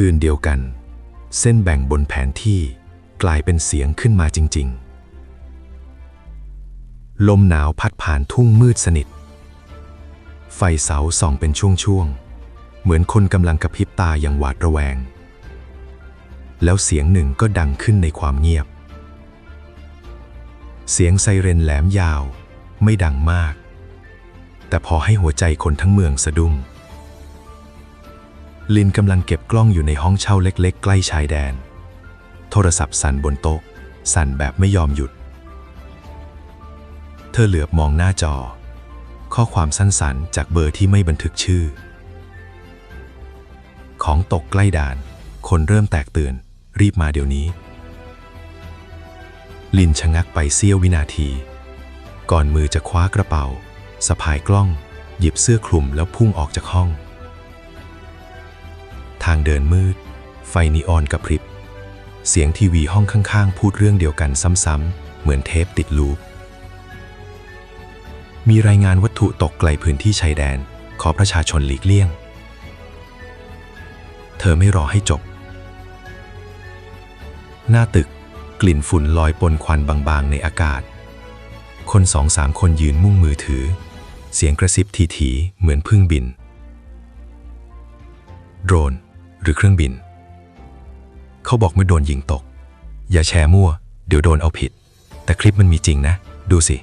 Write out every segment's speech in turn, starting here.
คืนเดียวกัน เส้นแบ่งบนแผนที่กลายเป็นเสียงขึ้นมาจริง ๆ ลมหนาวพัดผ่านทุ่งมืดสนิท ไฟเสาส่องเป็นช่วง ๆ เหมือนคนกำลังกระพริบตาอย่างหวาดระแวง แล้วเสียงหนึ่งก็ดังขึ้นในความเงียบ เสียงไซเรนแหลมยาว ไม่ดังมาก แต่พอให้หัวใจคนทั้งเมืองสะดุ้ง ลินกำลังเก็บกล้องอยู่ในห้องเช่าเล็ก ๆ ใกล้ชายแดน โทรศัพท์สั่นบนโต๊ะ สั่นแบบไม่ยอมหยุด เธอเหลือบมองหน้าจอ ข้อความสั้นๆ จากเบอร์ที่ไม่บันทึกชื่อ ของตกใกล้ด่าน คนเริ่มแตกตื่น รีบมาเดี๋ยวนี้ ลินชะงักไปเสี้ยววินาที ก่อนมือจะคว้ากระเป๋าสะพายกล้อง หยิบเสื้อคลุมแล้วพุ่งออกจากห้อง ทางเดินมืด ไฟนีออนกระพริบ เสียงทีวีห้องข้างๆ พูดเรื่องเดียวกันซ้ำๆ เหมือนเทปติดลูป มีรายงานวัตถุตกไกลพื้นที่ชายแดน ขอประชาชนหลีกเลี่ยง เธอไม่รอให้จบ หน้าตึกกลิ่นฝุ่นลอยปนควันบางๆ ในอากาศ คนสองสามคนยืนมุ่งมือถือ เสียงกระซิบทีๆ เหมือนพึ่งบิน โดรน หรือเครื่องบิน เขาบอกเมื่อโดนยิงตก อย่าแชร์มั่ว เดี๋ยวโดนเอาผิด แต่คลิปมันมีจริงนะ ดูสิ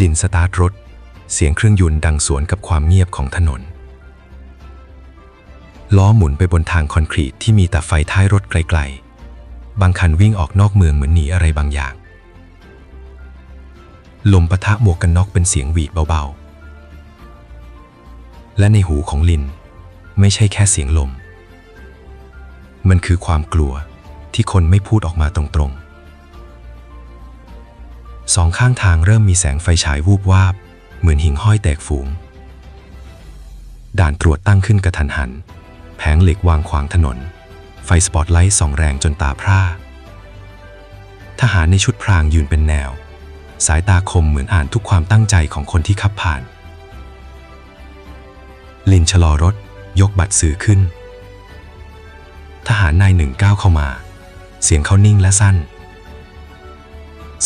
ลินสตาร์ทรถ เสียงเครื่องยนต์ดังสวนกับความเงียบของถนน ล้อหมุนไปบนทางคอนกรีตที่มีแต่ไฟท้ายรถไกลๆ บางคันวิ่งออกนอกเมืองเหมือนหนีอะไรบางอย่าง ลมปะทะหมวกกันน็อกเป็นเสียงหวีดเบาๆและในหูของลิน ไม่ใช่แค่เสียงลม มันคือความกลัวที่คนไม่พูดออกมาตรงๆ สองข้างทางเริ่มมีแสงไฟฉายวูบวาบ เหมือนหิ่งห้อยแตกฝูง ด่านตรวจตั้งขึ้นกระทันหัน แผงเหล็กวางขวางถนน ไฟสปอตไลท์ส่องแรงจนตาพร่า ทหารในชุดพรางยืนเป็นแนว สายตาคมเหมือนอ่านทุกความตั้งใจของคนที่ขับผ่าน ลินชะลอรถ ยกบัตรสื่อขึ้น ทหารนายหนึ่งก้าวเข้ามา เสียงเขานิ่งและสั้น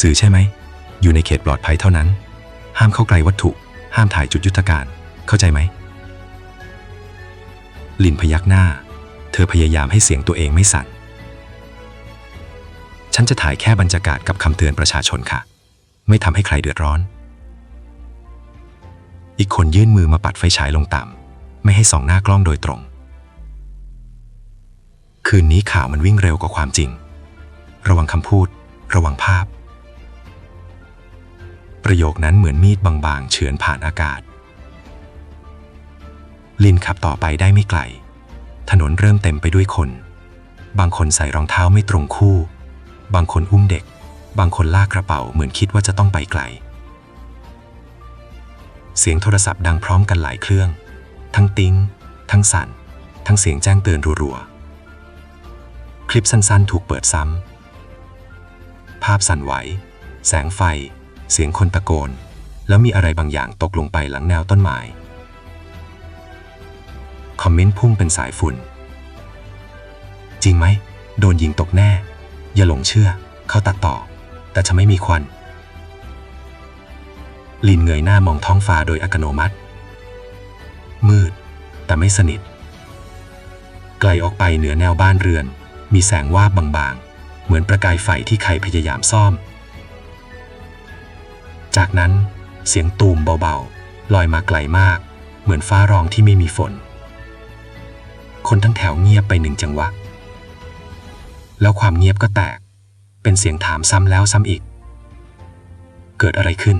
สื่อใช่ไหม อยู่ในเขตปลอดภัยเท่านั้น ห้ามเข้าใกล้วัตถุ ห้ามถ่ายจุดยุทธการ เข้าใจไหม ลินพยักหน้า เธอพยายามให้เสียงตัวเองไม่สั่น ฉันจะถ่ายแค่บรรยากาศกับคำเตือนประชาชนค่ะ ไม่ทำให้ใครเดือดร้อน อีกคนยื่นมือมาปัดไฟฉายลงต่ำ ไม่ให้ส่องหน้ากล้องโดยตรง คืนนี้ข่าวมันวิ่งเร็วกว่าความจริง ระวังคำพูด ระวังภาพ ประโยคนั้นเหมือนมีดบางๆ เฉือนผ่านอากาศ ลินขับต่อไปได้ไม่ไกล ถนนเริ่มเต็มไปด้วยคน บางคนใส่รองเท้าไม่ตรงคู่ บางคนอุ้มเด็ก บางคนลากกระเป๋าเหมือนคิดว่าจะต้องไปไกลเสียงโทรศัพท์ดังพร้อมกันหลายเครื่อง ทั้งติ้ง ทั้งสั่น ทั้งเสียงแจ้งเตือนรัวๆ คลิปสั้นๆ ถูกเปิดซ้ำ ภาพสั่นไหว แสงไฟ เสียงคนตะโกน แล้วมีอะไรบางอย่างตกลงไปหลังแนวต้นไม้ คอมเมนต์พุ่งเป็นสายฝุ่น จริงไหม โดนยิงตกแน่ อย่าหลงเชื่อ เขาตัดต่อ แต่จะไม่มีควันลินเงยหน้ามองท้องฟ้าโดยอัตโนมัติ แต่ไม่สนิท ไกลออกไปเหนือแนวบ้านเรือน มีแสงวาบบางๆ เหมือนประกายไฟที่ใครพยายามซ่อม จากนั้นเสียงตูมเบาๆ ลอยมาไกลมาก เหมือนฟ้าร้องที่ไม่มีฝน คนทั้งแถวเงียบไปหนึ่งจังหวะ แล้วความเงียบก็แตก เป็นเสียงถามซ้ำแล้วซ้ำอีก เกิดอะไรขึ้น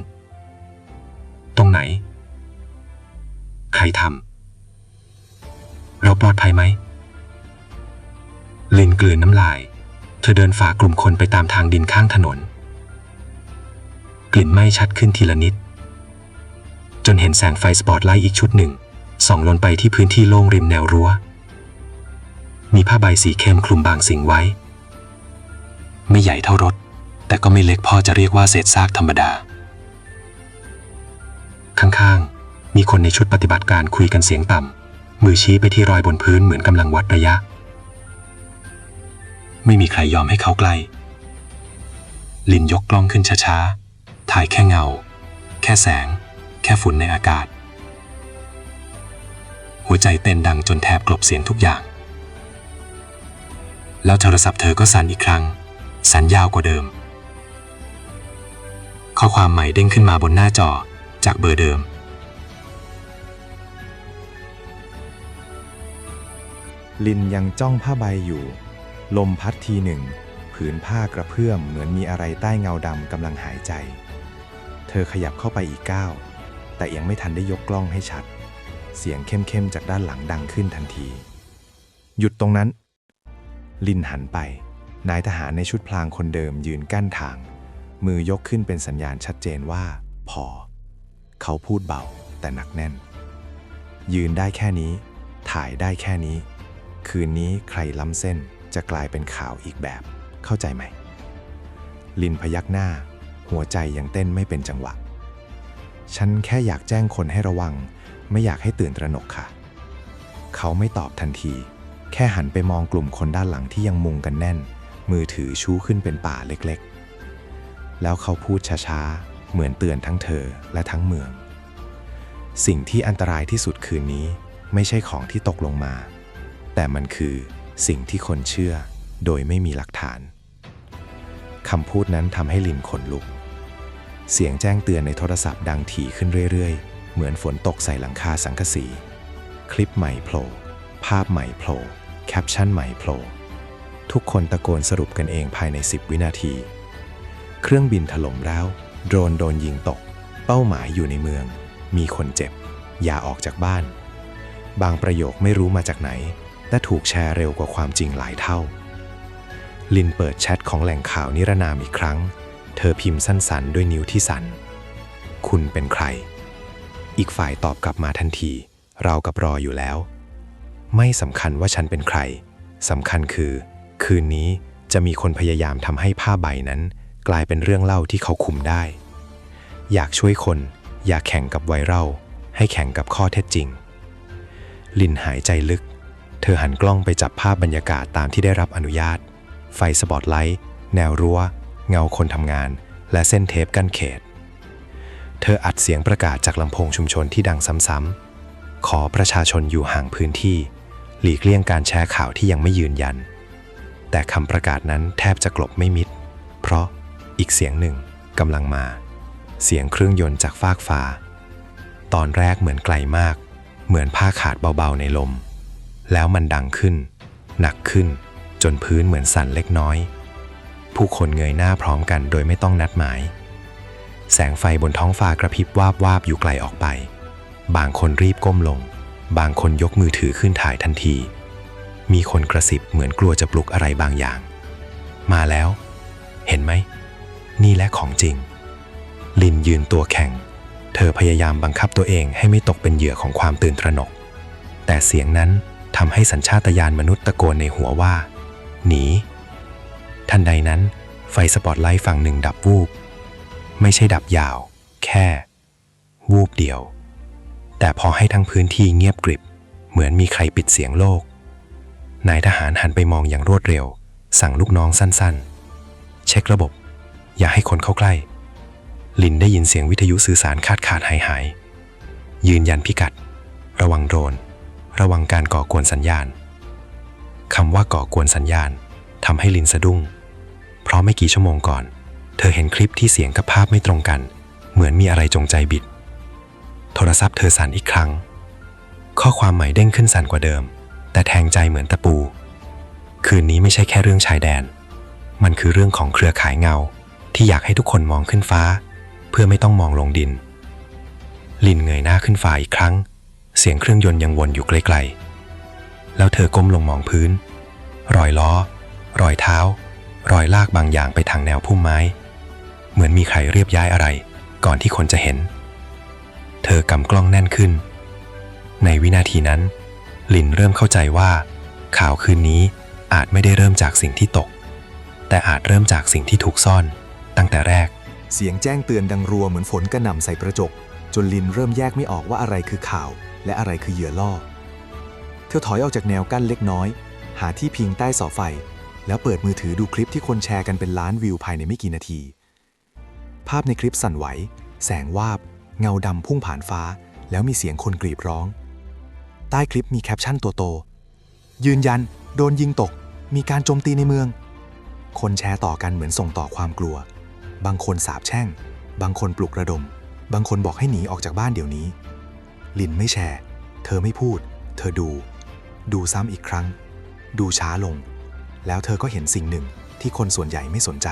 ตรงไหน ใครทำ เราปลอดภัยไหม ลินกลืนน้ำลาย เธอเดินฝ่ากลุ่มคนไปตามทางดินข้างถนน กลิ่นไหม้ชัดขึ้นทีละนิด จนเห็นแสงไฟสปอตไลท์อีกชุดหนึ่งส่องลงไปที่พื้นที่โล่งริมแนวรั้ว มีผ้าใบสีเข้มคลุมบางสิ่งไว้ ไม่ใหญ่เท่ารถ แต่ก็ไม่เล็กพอจะเรียกว่าเศษซากธรรมดา ข้างๆ มีคนในชุดปฏิบัติการคุยกันเสียงต่ำ มือชี้ไปที่รอยบนพื้นเหมือนกำลังวัดระยะ ไม่มีใครยอมให้เขาใกล้ ลินยกกล้องขึ้นช้าๆ ถ่ายแค่เงา แค่แสง แค่ฝุ่นในอากาศ หัวใจเต้นดังจนแทบกลบเสียงทุกอย่าง แล้วโทรศัพท์เธอก็สั่นอีกครั้ง สั่นยาวกว่าเดิม ข้อความใหม่เด้งขึ้นมาบนหน้าจอจากเบอร์เดิม ลินยังจ้องผ้าใบอยู่ ลมพัดทีหนึ่ง ผืนผ้ากระเพื่อมเหมือนมีอะไรใต้เงาดำกำลังหายใจ เธอขยับเข้าไปอีกก้าวแต่ยังไม่ทันได้ยกกล้องให้ชัด เสียงเข้มๆจากด้านหลังดังขึ้นทันที หยุดตรงนั้น ลินหันไป นายทหารในชุดพลางคนเดิมยืนกั้นทาง มือยกขึ้นเป็นสัญญาณชัดเจนว่า พอ เขาพูดเบาแต่หนักแน่น ยืนได้แค่นี้ ถ่ายได้แค่นี้ คืนนี้ใครล้ำเส้นจะกลายเป็นข่าวอีกแบบ เข้าใจไหม ลินพยักหน้า หัวใจยังเต้นไม่เป็นจังหวะ ฉันแค่อยากแจ้งคนให้ระวัง ไม่อยากให้ตื่นตระหนกค่ะ เขาไม่ตอบทันที แค่หันไปมองกลุ่มคนด้านหลังที่ยังมุงกันแน่น มือถือชูขึ้นเป็นป่าเล็กๆ แล้วเขาพูดช้าๆ เหมือนเตือนทั้งเธอและทั้งเมือง สิ่งที่อันตรายที่สุดคืนนี้ไม่ใช่ของที่ตกลงมา แต่มันคือสิ่งที่คนเชื่อโดยไม่มีหลักฐานคำพูดนั้นทำให้ลินขนลุก เสียงแจ้งเตือนในโทรศัพท์ดังถี่ขึ้นเรื่อยๆ เหมือนฝนตกใส่หลังคาสังกะสี คลิปใหม่โผล่ภาพใหม่โผล่แคปชั่นใหม่โผล่ทุกคนตะโกนสรุปกันเองภายใน 10 วินาที เครื่องบินถล่มแล้ว โดรนโดนยิงตก เป้าหมายอยู่ในเมือง มีคนเจ็บ อย่าออกจากบ้าน บางประโยคไม่รู้มาจากไหน แต่ถูกแชร์เร็วกว่าความจริงหลายเท่า ลินเปิดแชทของแหล่งข่าวนิรนามอีกครั้ง เธอพิมพ์สั้นๆ ด้วยนิ้วที่สั่น คุณเป็นใคร อีกฝ่ายตอบกลับมาทันที เรากับรออยู่แล้ว ไม่สำคัญว่าฉันเป็นใครสำคัญคือ คืนนี้จะมีคนพยายามทำให้ผ้าใบนั้น กลายเป็นเรื่องเล่าที่เขาคุมได้ อยากช่วยคน อยากแข่งกับไวรัลให้แข่งกับข้อเท็จจริง ลินหายใจลึก เธอหันกล้องไปจับภาพบรรยากาศตามที่ได้รับอนุญาต ไฟสปอตไลท์ แนวรั้ว เงาคนทำงาน และเส้นเทปกั้นเขต เธออัดเสียงประกาศจากลำโพงชุมชนที่ดังซ้ำๆ ขอประชาชนอยู่ห่างพื้นที่ หลีกเลี่ยงการแชร์ข่าวที่ยังไม่ยืนยัน แต่คำประกาศนั้นแทบจะกลบไม่มิด เพราะอีกเสียงหนึ่งกำลังมา เสียงเครื่องยนต์จากฟากฟ้า ตอนแรกเหมือนไกลมาก เหมือนผ้าขาดเบาๆในลม แล้วมันดังขึ้น หนักขึ้น จนพื้นเหมือนสั่นเล็กน้อย ผู้คนเงยหน้าพร้อมกันโดยไม่ต้องนัดหมาย แสงไฟบนท้องฟ้ากระพริบวาบวาบอยู่ไกลออกไป บางคนรีบก้มลง บางคนยกมือถือขึ้นถ่ายทันที มีคนกระซิบเหมือนกลัวจะปลุกอะไรบางอย่าง มาแล้ว เห็นไหม นี่แหละของจริง ลินยืนตัวแข็ง เธอพยายามบังคับตัวเองให้ไม่ตกเป็นเหยื่อของความตื่นตระหนก แต่เสียงนั้น ทำให้สัญชาตญาณมนุษย์ตะโกนในหัวว่า หนี ทันใดนั้น ไฟสปอตไลท์ฝั่งหนึ่งดับวูบ ไม่ใช่ดับยาว แค่ วูบเดียว แต่พอให้ทั้งพื้นที่เงียบกริบ เหมือนมีใครปิดเสียงโลก นายทหารหันไปมองอย่างรวดเร็ว สั่งลูกน้องสั้นๆ เช็คระบบ อย่าให้คนเข้าใกล้ ลินได้ยินเสียงวิทยุสื่อสารขาดขาดหายหายยืนยันพิกัด ระวังโดรน ระวังการก่อกวนสัญญาณคำว่าก่อกวนสัญญาณทำให้ลินสะดุ้ง เพราะไม่กี่ชั่วโมงก่อน เธอเห็นคลิปที่เสียงกับภาพไม่ตรงกัน เหมือนมีอะไรจงใจบิด โทรศัพท์เธอสั่นอีกครั้ง ข้อความใหม่เด้งขึ้นสั่นกว่าเดิม แต่แทงใจเหมือนตะปู คืนนี้ไม่ใช่แค่เรื่องชายแดน มันคือเรื่องของเครือข่ายเงา ที่อยากให้ทุกคนมองขึ้นฟ้า เพื่อไม่ต้องมองลงดิน ลินเงยหน้าขึ้นฟ้าอีกครั้ง เสียงเครื่องยนต์ยังวนอยู่ไกลๆ แล้วเธอก้มลงมองพื้น รอยล้อ รอยเท้า รอยลากบางอย่างไปทางแนวพุ่มไม้ เหมือนมีใครเรียบย้ายอะไร ก่อนที่คนจะเห็น เธอกำกล้องแน่นขึ้น ในวินาทีนั้น ลินเริ่มเข้าใจว่า ข่าวคืนนี้อาจไม่ได้เริ่มจากสิ่งที่ตก แต่อาจเริ่มจากสิ่งที่ถูกซ่อน ตั้งแต่แรก เสียงแจ้งเตือนดังรัวเหมือนฝนกระหน่ำใส่กระจก จนลินเริ่มแยกไม่ออกว่าอะไรคือข่าว และอะไรคือเหยื่อล่อ เธอถอยออกจากแนวกั้นเล็กน้อย หาที่พิงใต้เสาไฟ แล้วเปิดมือถือดูคลิปที่คนแชร์กันเป็นล้านวิวภายในไม่กี่นาที ภาพในคลิปสั่นไหว แสงวาบ เงาดำพุ่งผ่านฟ้า แล้วมีเสียงคนกรีดร้อง ใต้คลิปมีแคปชั่นตัวโต ยืนยัน โดนยิงตก มีการโจมตีในเมือง คนแชร์ต่อกันเหมือนส่งต่อความกลัว บางคนสาบแช่ง บางคนปลุกระดม บางคนบอกให้หนีออกจากบ้านเดี๋ยวนี้ ลินไม่แชร์ เธอไม่พูด เธอดู ดูซ้ำอีกครั้ง ดูช้าลง แล้วเธอก็เห็นสิ่งหนึ่งที่คนส่วนใหญ่ไม่สนใจ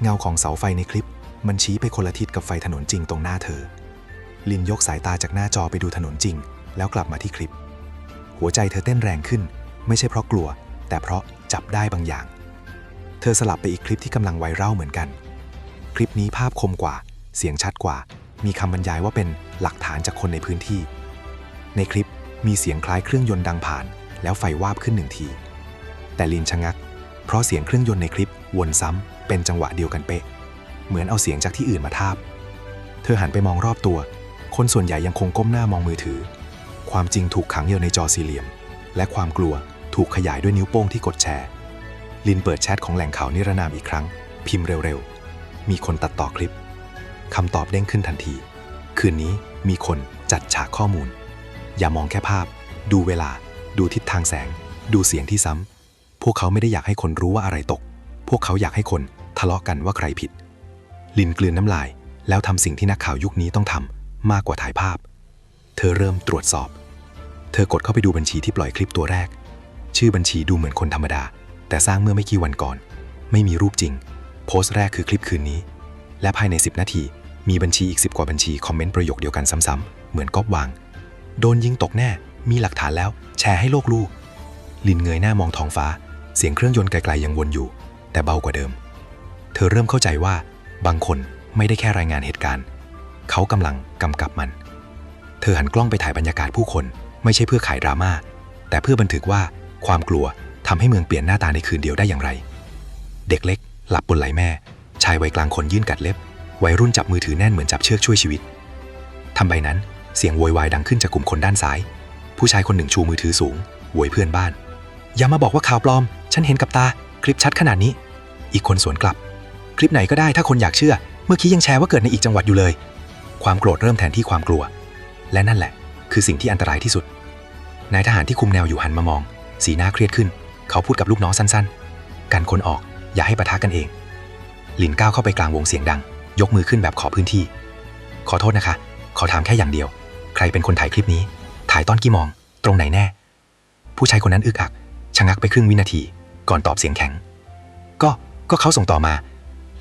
เงาของเสาไฟในคลิป มันชี้ไปคนละทิศกับไฟถนนจริงตรงหน้าเธอ ลินยกสายตาจากหน้าจอไปดูถนนจริง แล้วกลับมาที่คลิป หัวใจเธอเต้นแรงขึ้น ไม่ใช่เพราะกลัว แต่เพราะจับได้บางอย่าง เธอสลับไปอีกคลิปที่กำลังไวรัลเหมือนกัน คลิปนี้ภาพคมกว่า เสียงชัดกว่า มีคำบรรยายว่าเป็นหลักฐานจากคนในพื้นที่ ในคลิปมีเสียงคล้ายเครื่องยนต์ดังผ่าน แล้วไฟวาบขึ้นหนึ่งที แต่ลินชะงัก เพราะเสียงเครื่องยนต์ในคลิปวนซ้ำเป็นจังหวะเดียวกันเป๊ะ เหมือนเอาเสียงจากที่อื่นมาทาบ เธอหันไปมองรอบตัว คนส่วนใหญ่ยังคงก้มหน้ามองมือถือ ความจริงถูกขังอยู่ในจอสี่เหลี่ยม และความกลัวถูกขยายด้วยนิ้วโป้งที่กดแชร์ ลินเปิดแชทของแหล่งข่าวนิรนามอีกครั้ง พิมพ์เร็วๆ มีคนตัดต่อคลิป คำตอบเด้งขึ้นทันที คืนนี้มีคนจัดฉากข้อมูล อย่ามองแค่ภาพ ดูเวลา ดูทิศทางแสง ดูเสียงที่ซ้ำ พวกเขาไม่ได้อยากให้คนรู้ว่าอะไรตก พวกเขาอยากให้คนทะเลาะกันว่าใครผิด ลินกลืนน้ำลาย แล้วทำสิ่งที่นักข่าวยุคนี้ต้องทำมากกว่าถ่ายภาพ เธอเริ่มตรวจสอบ เธอกดเข้าไปดูบัญชีที่ปล่อยคลิปตัวแรก ชื่อบัญชีดูเหมือนคนธรรมดา แต่สร้างเมื่อไม่กี่วันก่อน ไม่มีรูปจริง โพสต์แรกคือคลิปคืนนี้ และภายใน 10 นาที มีบัญชีอีก10กว่าบัญชีคอมเมนต์ประโยคเดียวกันซ้ำๆเหมือนก๊อปวาง โดนยิงตกแน่ มีหลักฐานแล้ว แชร์ให้โลกรู้ ลินเงยหน้ามองท้องฟ้า เสียงเครื่องยนต์ไกลๆยังวนอยู่ แต่เบากว่าเดิม เธอเริ่มเข้าใจว่า บางคนไม่ได้แค่รายงานเหตุการณ์ เขากำลังกำกับมัน เธอหันกล้องไปถ่ายบรรยากาศผู้คน ไม่ใช่เพื่อขายดราม่า แต่เพื่อบันทึกว่าความกลัวทำให้เมืองเปลี่ยนหน้าตาในคืนเดียวได้อย่างไร เด็กเล็ก หลับบนไหลแม่ ชายวัยกลางคนยื่นกัดเล็บ วัยรุ่นจับมือถือแน่นเหมือนจับเชือกช่วยชีวิตทำใบนั้นเสียงโวยวายดังขึ้นจากกลุ่มคนด้านซ้าย ผู้ชายคนหนึ่งชูมือถือสูงโวยเพื่อนบ้าน อย่ามาบอกว่าข่าวปลอม ฉันเห็นกับตา คลิปชัดขนาดนี้ อีกคนสวนกลับ คลิปไหนก็ได้ถ้าคนอยากเชื่อ เมื่อกี้ยังแชร์ว่าเกิดในอีกจังหวัดอยู่เลย ความโกรธเริ่มแทนที่ความกลัว และนั่นแหละ คือสิ่งที่อันตรายที่สุด นายทหารที่คุมแนวอยู่หันมามอง สีหน้าเครียดขึ้น เขาพูดกับลูกน้องสั้นๆ กันคนออก อย่าให้ปะทะกันเอง หลินก้าวเข้าไปกลางวงเสียงดัง ยกมือขึ้นแบบขอพื้นที่ ขอโทษนะคะ ขอถามแค่อย่างเดียว ใครเป็นคนถ่ายคลิปนี้ ถ่ายตอนกี่มอง ตรงไหนแน่ ผู้ชายคนนั้นอึกอัก ชะงักไปครึ่งวินาที ก่อนตอบเสียงแข็ง ก็ก็เขาส่งต่อมา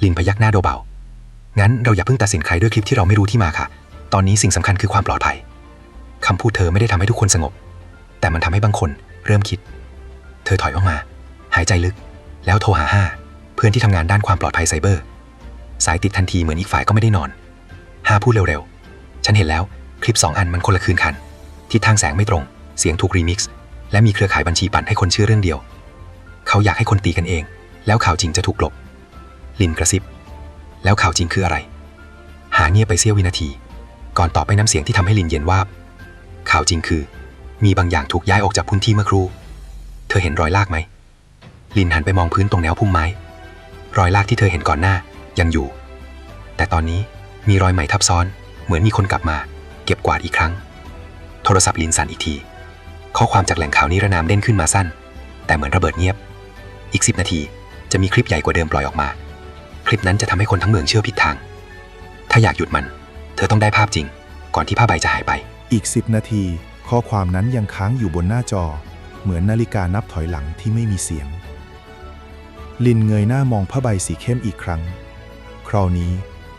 ลินพยักหน้าเบาๆงั้นเราอย่าเพิ่งตัดสินใครด้วยคลิปที่เราไม่รู้ที่มาค่ะ ตอนนี้สิ่งสำคัญคือความปลอดภัยคำพูดเธอไม่ได้ทำให้ทุกคนสงบ แต่มันทำให้บางคนเริ่มคิด เธอถอยออกมา หายใจลึก แล้วโทรหาห้าเพื่อนที่ทำงานด้านความปลอดภัยไซเบอร์ สายติดทันทีเหมือนอีกฝ่ายก็ไม่ได้นอนห้าพูดเร็วๆ ฉันเห็นแล้วคลิป 2 อันมันคนละคืนคัน ทิศทางแสงไม่ตรง เสียงถูกรีมิกซ์และมีเครือข่ายบัญชีปั่นให้คนเชื่อเรื่องเดียว เขาอยากให้คนตีกันเอง แล้วข่าวจริงจะถูกกลบ ลินกระซิบ แล้วข่าวจริงคืออะไร หาเงียบไปเสี้ยววินาที ก่อนตอบไปน้ำเสียงที่ทำให้ลินเย็นว่าบ ข่าวจริงคือ มีบางอย่างถูกย้ายออกจากพื้นที่เมื่อครู่ เธอเห็นรอยลากไหม ลินหันไปมองพื้นตรงแนวพุ่มไม้ รอยลากที่เธอเห็นก่อนหน้า ยังอยู่ แต่ตอนนี้มีรอยใหม่ทับซ้อน เหมือนมีคนกลับมา เก็บกวาดอีกครั้ง โทรศัพท์ลินสั่นอีกที ข้อความจากแหล่งข่าวนิรนามเด้นขึ้นมาสั้น แต่เหมือนระเบิดเงียบ อีกสิบนาทีจะมีคลิปใหญ่กว่าเดิมปล่อยออกมา คลิปนั้นจะทำให้คนทั้งเมืองเชื่อผิดทาง ถ้าอยากหยุดมัน เธอต้องได้ภาพจริง ก่อนที่ผ้าใบจะหายไป อีก10นาที ข้อความนั้นยังค้างอยู่บนหน้าจอ เหมือนนาฬิกานับถอยหลังที่ไม่มีเสียง ลินเงยหน้ามองผ้าใบสีเข้มอีกครั้ง คราวนี้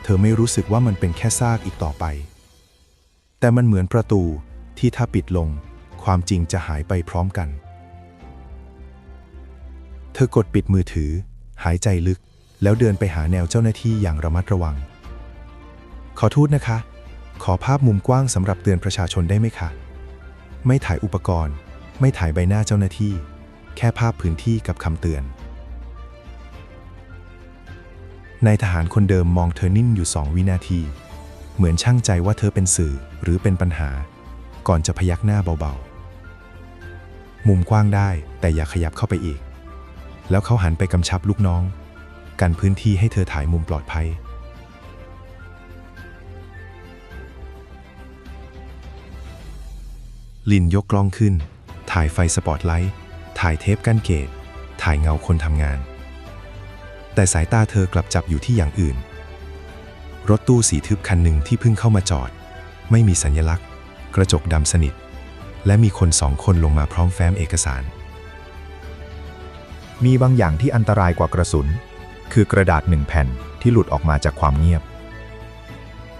เธอไม่รู้สึกว่ามันเป็นแค่ซากอีกต่อไป แต่มันเหมือนประตูที่ถ้าปิดลง ความจริงจะหายไปพร้อมกัน เธอกดปิดมือถือ หายใจลึก แล้วเดินไปหาแนวเจ้าหน้าที่อย่างระมัดระวัง ขอโทษนะคะ ขอภาพมุมกว้างสำหรับเตือนประชาชนได้ไหมคะ ไม่ถ่ายอุปกรณ์ ไม่ถ่ายใบหน้าเจ้าหน้าที่ แค่ภาพพื้นที่กับคำเตือน นายทหารคนเดิมมองเธอนิ่งอยู่สองวินาที เหมือนช่างใจว่าเธอเป็นสื่อหรือเป็นปัญหา ก่อนจะพยักหน้าเบาๆ มุมกว้างได้แต่อย่าขยับเข้าไปอีก แล้วเขาหันไปกำชับลูกน้อง กันพื้นที่ให้เธอถ่ายมุมปลอดภัย ลินยกกล้องขึ้น ถ่ายไฟสปอตไลท์ ถ่ายเทปกั้นเกต ถ่ายเงาคนทำงาน แต่สายตาเธอกลับจับอยู่ที่อย่างอื่น รถตู้สีทึบคันหนึ่งที่เพิ่งเข้ามาจอด ไม่มีสัญลักษณ์ กระจกดำสนิท และมีคนสองคนลงมาพร้อมแฟ้มเอกสาร มีบางอย่างที่อันตรายกว่ากระสุน คือกระดาษหนึ่งแผ่นที่หลุดออกมาจากความเงียบ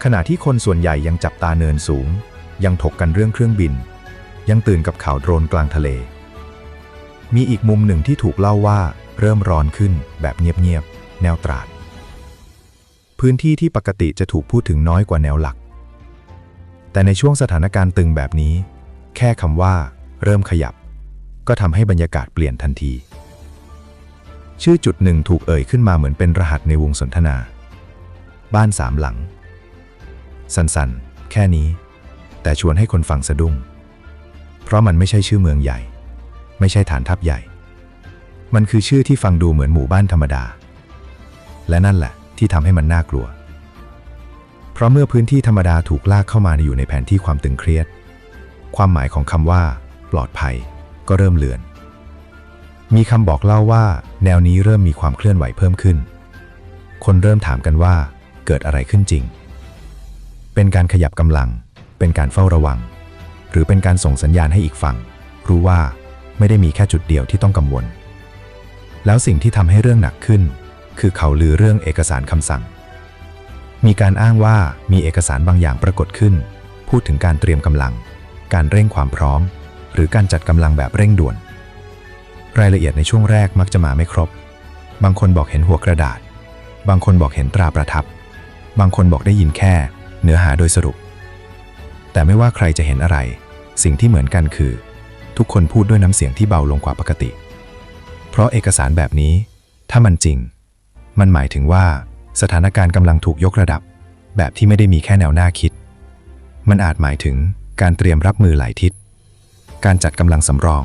ขณะที่คนส่วนใหญ่ยังจับตาเนินสูง ยังถกกันเรื่องเครื่องบิน ยังตื่นกับข่าวโดรนกลางทะเล มีอีกมุมหนึ่งที่ถูกเล่าว่า เริ่มร้อนขึ้นแบบเงียบๆ แนวตราด พื้นที่ที่ปกติจะถูกพูดถึงน้อยกว่าแนวหลัก แต่ในช่วงสถานการณ์ตึงแบบนี้ แค่คำว่า เริ่มขยับ ก็ทำให้บรรยากาศเปลี่ยนทันที ชื่อจุดหนึ่งถูกเอ่ยขึ้นมาเหมือนเป็นรหัสในวงสนทนา บ้านสามหลัง สันๆ แค่นี้ แต่ชวนให้คนฟังสะดุ้ง เพราะมันไม่ใช่ชื่อเมืองใหญ่ ไม่ใช่ฐานทัพใหญ่ มันคือชื่อที่ฟังดูเหมือนหมู่บ้านธรรมดา และนั่นแหละที่ทำให้มันน่ากลัว เพราะเมื่อพื้นที่ธรรมดาถูกลากเข้ามาอยู่ในแผนที่ความตึงเครียด ความหมายของคำว่า ปลอดภัย ก็เริ่มเลือน มีคำบอกเล่าว่า แนวนี้เริ่มมีความเคลื่อนไหวเพิ่มขึ้น คนเริ่มถามกันว่า เกิดอะไรขึ้นจริง เป็นการขยับกำลัง เป็นการเฝ้าระวัง หรือเป็นการส่งสัญญาณให้อีกฝั่งรู้ว่าไม่ได้มีแค่จุดเดียวที่ต้องกังวล แล้วสิ่งที่ทำให้เรื่องหนักขึ้น คือเขาลือเรื่องเอกสารคำสั่ง มีการอ้างว่ามีเอกสารบางอย่างปรากฏขึ้น พูดถึงการเตรียมกำลัง การเร่งความพร้อม หรือการจัดกำลังแบบเร่งด่วน รายละเอียดในช่วงแรกมักจะมาไม่ครบ บางคนบอกเห็นหัวกระดาษ บางคนบอกเห็นตราประทับ บางคนบอกได้ยินแค่ เนื้อหาโดยสรุป แต่ไม่ว่าใครจะเห็นอะไร สิ่งที่เหมือนกันคือ ทุกคนพูดด้วยน้ำเสียงที่เบาลงกว่าปกติ ราะเอกสารแบบนี้ ถ้ามันจริง มันหมายถึงว่าสถานการณ์กำลังถูกยกระดับ แบบที่ไม่ได้มีแค่แนวหน้าคิด มันอาจหมายถึงการเตรียมรับมือหลายทิศ การจัดกำลังสำรอง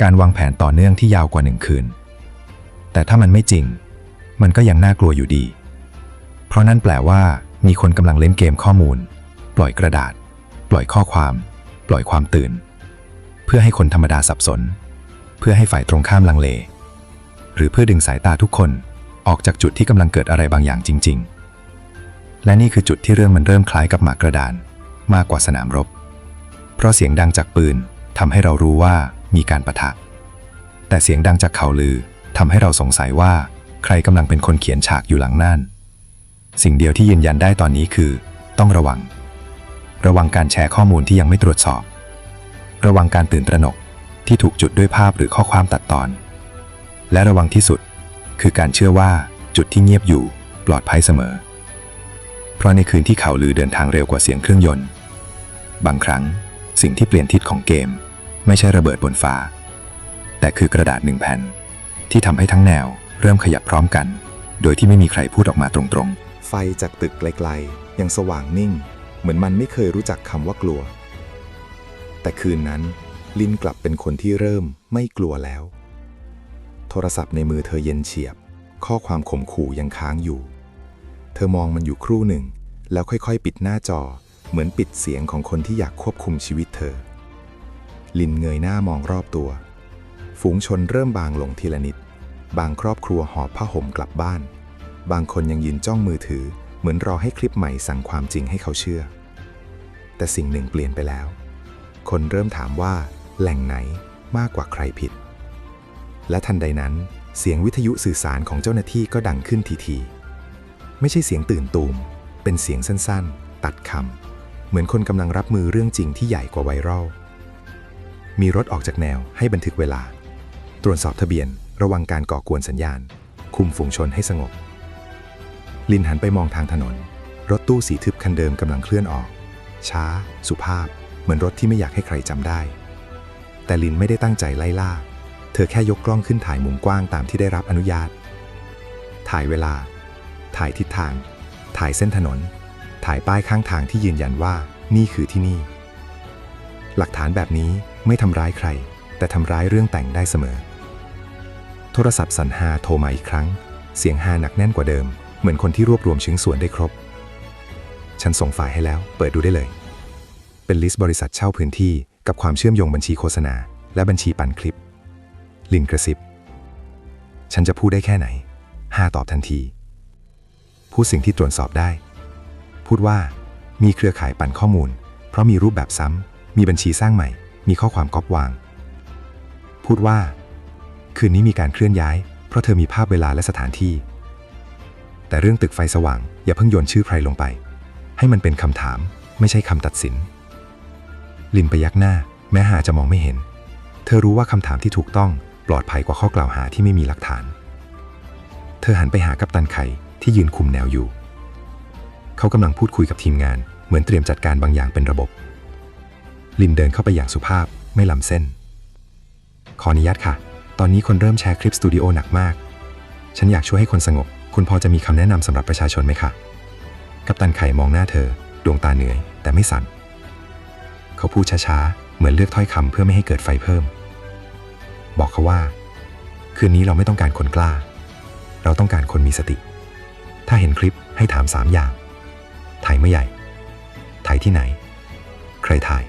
การวางแผนต่อเนื่องที่ยาวกว่าหนึ่งคืน แต่ถ้ามันไม่จริง มันก็ยังน่ากลัวอยู่ดี เพราะนั่นแปลว่า มีคนกำลังเล่นเกมข้อมูล ปล่อยกระดาษ ปล่อยข้อความ ปล่อยความตื่น เพื่อให้คนธรรมดาสับสน เพื่อให้ฝ่ายตรงข้ามลังเล หรือเพื่อดึงสายตาทุกคนออกจากจุดที่กำลังเกิดอะไรบางอย่างจริง ๆ และนี่คือจุดที่เรื่องมันเริ่มคล้ายกับหมากกระดานมากกว่าสนามรบ เพราะเสียงดังจากปืนทำให้เรารู้ว่ามีการประทะ แต่เสียงดังจากข่าวลือทำให้เราสงสัยว่า ใครกำลังเป็นคนเขียนฉากอยู่หลังนั่นสิ่งเดียวที่ยืนยันได้ตอนนี้คือ ต้องระวัง ระวังการแชร์ข้อมูลที่ยังไม่ตรวจสอบ ระวังการตื่นตระหนก ที่ถูกจุดด้วยภาพหรือข้อความตัดตอน และระวังที่สุดคือการเชื่อว่าจุดที่เงียบอยู่ปลอดภัยเสมอ เพราะในคืนที่เขาลือเดินทางเร็วกว่าเสียงเครื่องยนต์ บางครั้งสิ่งที่เปลี่ยนทิศของเกม ไม่ใช่ระเบิดบนฟ้า แต่คือกระดาษหนึ่งแผ่น ที่ทำให้ทั้งแนวเริ่มขยับพร้อมกัน โดยที่ไม่มีใครพูดออกมาตรงๆ ไฟจากตึกไกลๆ ยังสว่างนิ่ง เหมือนมันไม่เคยรู้จักคำว่ากลัว แต่คืนนั้น ลินกลับเป็นคนที่เริ่มไม่กลัวแล้ว โทรศัพท์ในมือเธอเย็นเฉียบ ข้อความข่มขู่ยังค้างอยู่ เธอมองมันอยู่ครู่หนึ่ง แล้วค่อยๆ ปิดหน้าจอ เหมือนปิดเสียงของคนที่อยากควบคุมชีวิตเธอ ลินเงยหน้ามองรอบตัว ฝูงชนเริ่มบางลงทีละนิด บางครอบครัวหอบผ้าห่มกลับบ้าน บางคนยังยืนจ้องมือถือ เหมือนรอให้คลิปใหม่สั่งความจริงให้เขาเชื่อ แต่สิ่งหนึ่งเปลี่ยนไปแล้วคนเริ่มถามว่า แหล่งไหนมากกว่าใครผิด และทันใดนั้น เสียงวิทยุสื่อสารของเจ้าหน้าที่ก็ดังขึ้นทีๆไม่ใช่เสียงตื่นตูม เป็นเสียงสั้นๆ ตัดคำ เหมือนคนกำลังรับมือเรื่องจริงที่ใหญ่กว่าไวรัล มีรถออกจากแนวให้บันทึกเวลา ตรวจสอบทะเบียน ระวังการก่อกวนสัญญาณ คุมฝูงชนให้สงบ ลินหันไปมองทางถนน รถตู้สีทึบคันเดิมกำลังเคลื่อนออก ช้า สุภาพ เหมือนรถที่ไม่อยากให้ใครจำได้ แต่ลินไม่ได้ตั้งใจไล่ล่า เธอแค่ยกกล้องขึ้นถ่ายมุมกว้างตามที่ได้รับอนุญาต ถ่ายเวลา ถ่ายทิศทาง ถ่ายเส้นถนน ถ่ายป้ายข้างทางที่ยืนยันว่านี่คือที่นี่ หลักฐานแบบนี้ไม่ทำร้ายใคร แต่ทำร้ายเรื่องแต่งได้เสมอ โทรศัพท์สันหาโทรมาอีกครั้ง เสียงฮาหนักแน่นกว่าเดิม เหมือนคนที่รวบรวมชิ้นส่วนได้ครบ ฉันส่งไฟล์ให้แล้ว เปิดดูได้เลย เป็นลิสต์บริษัทเช่าพื้นที่ กับความเชื่อมโยงบัญชีโฆษณา และบัญชีปั่นคลิป ลินกระซิบ ฉันจะพูดได้แค่ไหนฮาตอบทันที พูดสิ่งที่ตรวจสอบได้ พูดว่ามีเครือข่ายปั่นข้อมูล เพราะมีรูปแบบซ้ำ มีบัญชีสร้างใหม่ มีข้อความก๊อปวาง พูดว่า คืนนี้มีการเคลื่อนย้าย เพราะเธอมีภาพเวลาและสถานที่ แต่เรื่องตึกไฟสว่าง อย่าเพิ่งโยนชื่อใครลงไป ให้มันเป็นคำถาม ไม่ใช่คำตัดสิน ลินไปยักหน้า แม้หาจะมองไม่เห็น เธอรู้ว่าคำถามที่ถูกต้องปลอดภัยกว่าข้อกล่าวหาที่ไม่มีหลักฐาน เธอหันไปหากัปตันไข่ที่ยืนคุมแนวอยู่ เขากำลังพูดคุยกับทีมงาน เหมือนเตรียมจัดการบางอย่างเป็นระบบ ลินเดินเข้าไปอย่างสุภาพไม่ล้ำเส้น ขออนุญาตค่ะ ตอนนี้คนเริ่มแชร์คลิปสตูดิโอหนักมาก ฉันอยากช่วยให้คนสงบ คุณพอจะมีคำแนะนำสำหรับประชาชนไหมคะ กัปตันไข่มองหน้าเธอ ดวงตาเหนื่อย แต่ไม่สั่น เขาพูดช้าๆ เหมือนเลือกถ้อยคำเพื่อไม่ให้เกิดไฟเพิ่ม บอกเขาว่า คืนนี้เราไม่ต้องการคนกล้า เราต้องการคนมีสติ ถ้าเห็นคลิปให้ถามสามอย่าง ถ่ายเมื่อใหญ่ ถ่ายที่ไหน ใครถ่าย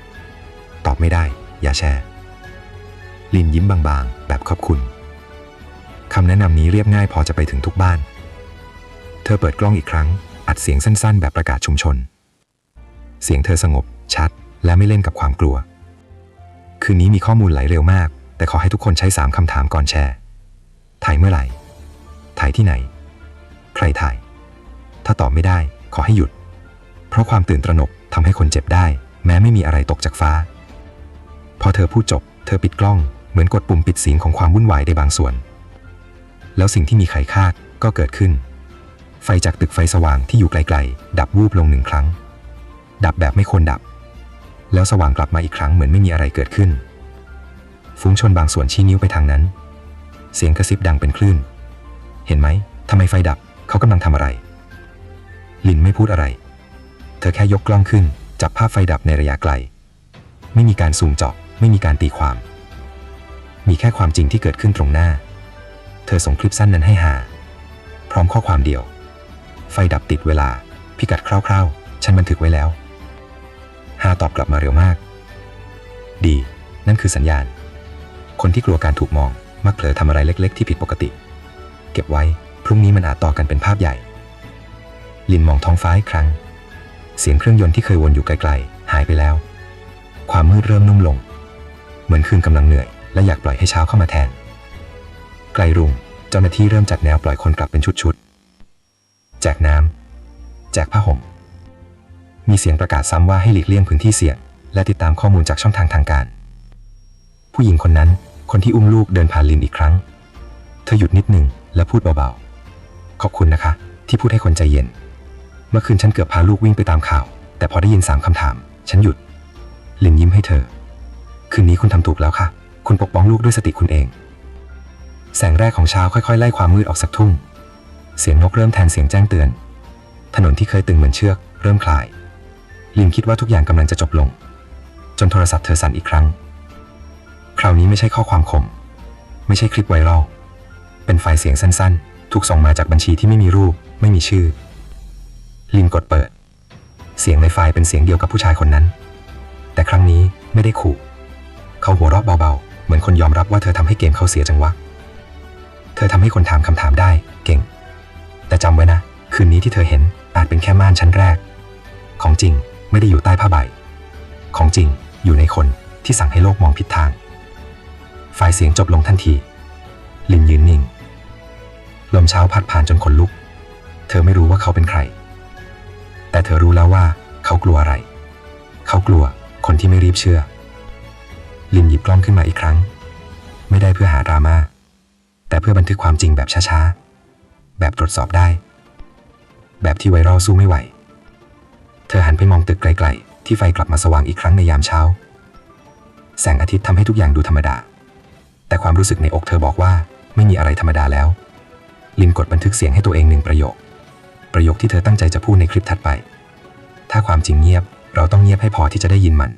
ตอบไม่ได้ อย่าแชร์ ลินยิ้มบางๆ แบบขอบคุณ คำแนะนำนี้เรียบง่ายพอจะไปถึงทุกบ้าน เธอเปิดกล้องอีกครั้ง อัดเสียงสั้นๆ แบบประกาศชุมชน เสียงเธอสงบชัด และไม่เล่นกับความกลัว คืนนี้มีข้อมูลไหลเร็วมาก แต่ขอให้ทุกคนใช้ 3 คำถามก่อนแชร์ ถ่ายเมื่อไหร่ ถ่ายที่ไหน ใครถ่าย ถ้าตอบไม่ได้ ขอให้หยุด เพราะความตื่นตระหนกทำให้คนเจ็บได้ แม้ไม่มีอะไรตกจากฟ้า พอเธอพูดจบ เธอปิดกล้อง เหมือนกดปุ่มปิดเสียงของความวุ่นวายในบางส่วน แล้วสิ่งที่มีใครคาดก็เกิดขึ้น ไฟจากตึกไฟสว่างที่อยู่ไกลๆ ดับวูบลงหนึ่งครั้ง ดับแบบไม่ควรดับ แล้วสว่างกลับมาอีกครั้งเหมือนไม่มีอะไรเกิดขึ้น ฟุ้งชนบางส่วนชี้นิ้วไปทางนั้น เสียงกระซิบดังเป็นคลื่น เห็นไหมทำไมไฟดับ เขากำลังทำอะไร ลินไม่พูดอะไร เธอแค่ยกกล้องขึ้น จับภาพไฟดับในระยะไกล ไม่มีการซูมเจาะ ไม่มีการตีความ มีแค่ความจริงที่เกิดขึ้นตรงหน้า เธอส่งคลิปสั้นนั้นให้หา พร้อมข้อความเดียว ไฟดับติดเวลา พิกัดคร่าวๆ ฉันบันทึกไว้แล้ว หาตอบกลับมาเร็วมาก ดี นั่นคือสัญญาณ คนที่กลัวการถูกมอง มักเผลอทำอะไรเล็ก ๆ ที่ผิดปกติ เก็บไว้ พรุ่งนี้มันอาจต่อกันเป็นภาพใหญ่ ลินมองท้องฟ้าอีกครั้ง เสียงเครื่องยนต์ที่เคยวนอยู่ไกลๆ หายไปแล้ว ความมืดเริ่มนุ่มลง เหมือนคืนกำลังเหนื่อย และอยากปล่อยให้เช้าเข้ามาแทน ไกลรุ่ง เจ้าหน้าที่เริ่มจัดแนวปล่อยคนกลับเป็นชุดๆแจกน้ำแจกผ้าห่ม มีเสียงประกาศซ้ำว่าให้หลีกเลี่ยงพื้นที่เสี่ยงและติดตามข้อมูลจากช่องทางทางการ ผู้หญิงคนนั้น คนที่อุ้มลูกเดินผ่านลินอีกครั้ง เธอหยุดนิดหนึ่งแล้วพูดเบาๆ ขอบคุณนะคะ ที่พูดให้คนใจเย็น เมื่อคืนฉันเกือบพาลูกวิ่งไปตามข่าว แต่พอได้ยินสามคำถาม ฉันหยุด ลินยิ้มให้เธอ คืนนี้คุณทำถูกแล้วค่ะ คุณปกป้องลูกด้วยสติคุณเอง แสงแรกของเช้าค่อยๆ ไล่ความมืดออกสักทุ่ง เสียงนกเริ่มแทนเสียงแจ้งเตือน ถนนที่เคยตึงเหมือนเชือก เริ่มคลาย ลินคิดว่าทุกอย่างกำลังจะจบลง จนโทรศัพท์เธอสั่นอีกครั้ง คราวนี้ไม่ใช่ข้อความคมไม่ใช่คลิปไวรัลเป็นไฟล์เสียงสั้นๆ ถูกส่งมาจากบัญชีที่ไม่มีรูป ไม่มีชื่อ ลินกดเปิด เสียงในไฟล์เป็นเสียงเดียวกับผู้ชายคนนั้น แต่ครั้งนี้ไม่ได้ขู่ เขาหัวเราะเบาๆ เหมือนคนยอมรับว่าเธอทำให้เกมเขาเสียจังหวะ เธอทำให้คนถามคำถามได้ เก่ง แต่จำไว้นะ คืนนี้ที่เธอเห็นอาจเป็นแค่ม่านชั้นแรก ของจริง ไม่ได้อยู่ใต้ผ้าใบ ของจริงอยู่ในคนที่สั่งให้โลกมองผิดทาง ฝ่ายเสียงจบลงทันที ลินยืนนิ่ง ลมเช้าพัดผ่านจนขนลุก เธอไม่รู้ว่าเขาเป็นใคร แต่เธอรู้แล้วว่าเขากลัวอะไร เขากลัวคนที่ไม่รีบเชื่อ ลินหยิบกล้องขึ้นมาอีกครั้ง ไม่ได้เพื่อหาดราม่า แต่เพื่อบันทึกความจริงแบบช้าๆ แบบตรวจสอบได้ แบบที่ไวรัลสู้ไม่ไหว เธอหันไปมองตึกไกลๆ ที่ไฟกลับมาสว่างอีกครั้งในยามเช้า แสงอาทิตย์ทำให้ทุกอย่างดูธรรมดา แต่ความรู้สึกในอกเธอบอกว่าไม่มีอะไรธรรมดาแล้ว ลินกดบันทึกเสียงให้ตัวเองหนึ่งประโยค ประโยคที่เธอตั้งใจจะพูดในคลิปถัดไป ถ้าความจริงเงียบ เราต้องเงียบให้พอที่จะได้ยินมัน